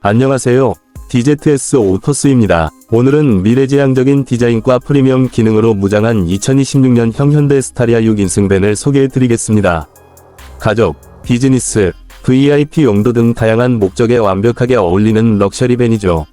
안녕하세요. DZS 오토스입니다. 오늘은 미래지향적인 디자인과 프리미엄 기능으로 무장한 2026년형 현대 스타리아 6인승 밴을 소개해드리겠습니다. 가족, 비즈니스, VIP 용도 등 다양한 목적에 완벽하게 어울리는 럭셔리 밴이죠.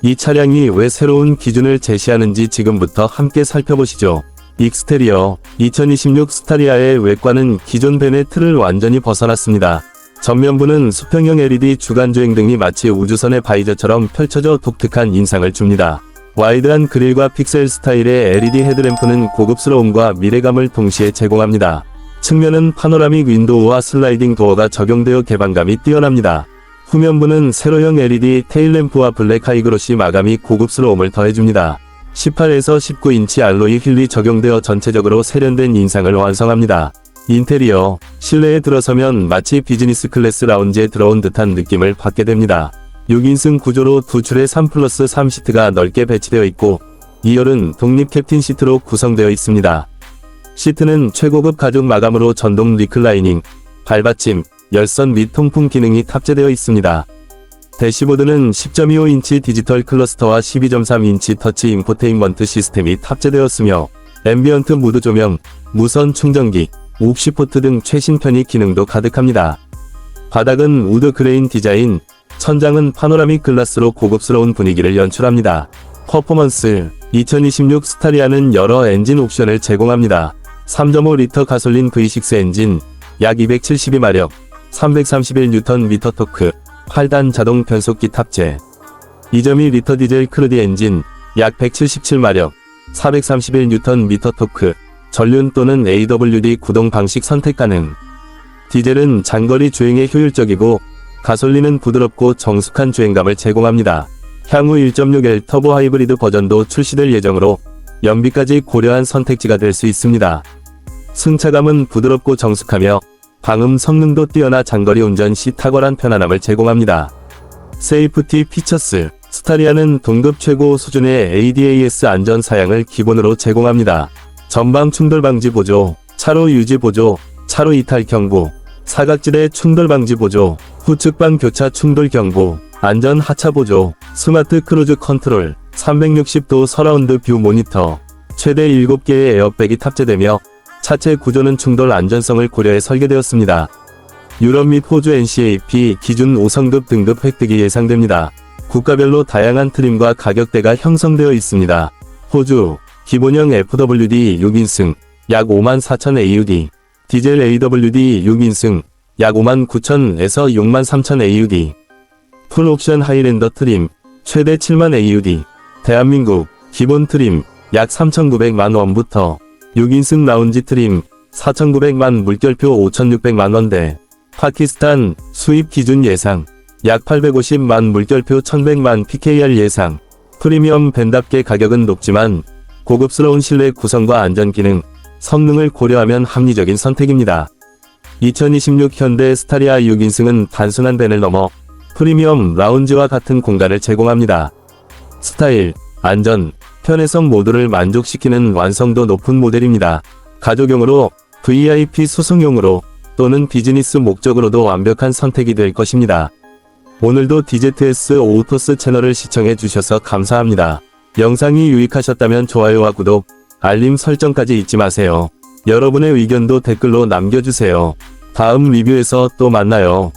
이 차량이 왜 새로운 기준을 제시하는지 지금부터 함께 살펴보시죠. 익스테리어 2026 스타리아의 외관은 기존 밴의 틀을 완전히 벗어났습니다. 전면부는 수평형 LED 주간주행 등이 마치 우주선의 바이저처럼 펼쳐져 독특한 인상을 줍니다. 와이드한 그릴과 픽셀 스타일의 LED 헤드램프는 고급스러움과 미래감을 동시에 제공합니다. 측면은 파노라믹 윈도우와 슬라이딩 도어가 적용되어 개방감이 뛰어납니다. 후면부는 세로형 LED 테일램프와 블랙 하이그로시 마감이 고급스러움을 더해줍니다. 18에서 19인치 알로이 휠이 적용되어 전체적으로 세련된 인상을 완성합니다. 인테리어, 실내에 들어서면 마치 비즈니스 클래스 라운지에 들어온 듯한 느낌을 받게 됩니다. 6인승 구조로 두 줄의 3 플러스 3 시트가 넓게 배치되어 있고 2열은 독립 캡틴 시트로 구성되어 있습니다. 시트는 최고급 가죽 마감으로 전동 리클라이닝, 발받침, 열선 및 통풍 기능이 탑재되어 있습니다. 대시보드는 10.25인치 디지털 클러스터와 12.3인치 터치 인포테인먼트 시스템이 탑재되었으며 앰비언트 무드 조명, 무선 충전기, 옵시 포트 등 최신 편의 기능도 가득합니다. 바닥은 우드 그레인 디자인, 천장은 파노라믹 글라스로 고급스러운 분위기를 연출합니다. 퍼포먼스 2026 스타리아는 여러 엔진 옵션을 제공합니다. 3.5리터 가솔린 V6 엔진, 약 272마력, 331Nm 토크, 8단 자동 변속기 탑재. 2.2리터 디젤 크루디 엔진, 약 177마력, 431Nm 토크, 전륜 또는 AWD 구동 방식 선택 가능. 디젤은 장거리 주행에 효율적이고 가솔린은 부드럽고 정숙한 주행감을 제공합니다. 향후 1.6L 터보 하이브리드 버전도 출시될 예정으로 연비까지 고려한 선택지가 될 수 있습니다. 승차감은 부드럽고 정숙하며 방음 성능도 뛰어나 장거리 운전 시 탁월한 편안함을 제공합니다. 세이프티 피처스 스타리아는 동급 최고 수준의 ADAS 안전 사양을 기본으로 제공합니다. 전방 충돌 방지 보조, 차로 유지 보조, 차로 이탈 경보, 사각지대 충돌 방지 보조, 후측방 교차 충돌 경보, 안전 하차 보조, 스마트 크루즈 컨트롤, 360도 서라운드 뷰 모니터, 최대 7개의 에어백이 탑재되며 차체 구조는 충돌 안전성을 고려해 설계되었습니다. 유럽 및 호주 NCAP 기준 5성급 등급 획득이 예상됩니다. 국가별로 다양한 트림과 가격대가 형성되어 있습니다. 호주 기본형 FWD 6인승 약 54,000 AUD 디젤 AWD 6인승 약 59,000에서 63,000 AUD 풀옵션 하이랜더 트림 최대 7만 AUD 대한민국 기본 트림 약 3,900만 원부터 6인승 라운지 트림 4,900만 물결표 5,600만 원대. 파키스탄 수입 기준 예상 약 850만 물결표 1,100만 PKR 예상. 프리미엄 밴답게 가격은 높지만 고급스러운 실내 구성과 안전 기능, 성능을 고려하면 합리적인 선택입니다. 2026 현대 스타리아 6인승은 단순한 밴을 넘어 프리미엄 라운지와 같은 공간을 제공합니다. 스타일, 안전, 편의성 모두를 만족시키는 완성도 높은 모델입니다. 가족용으로, VIP 소송용으로, 또는 비즈니스 목적으로도 완벽한 선택이 될 것입니다. 오늘도 DZS 오토스 채널을 시청해 주셔서 감사합니다. 영상이 유익하셨다면 좋아요와 구독, 알림 설정까지 잊지 마세요. 여러분의 의견도 댓글로 남겨주세요. 다음 리뷰에서 또 만나요.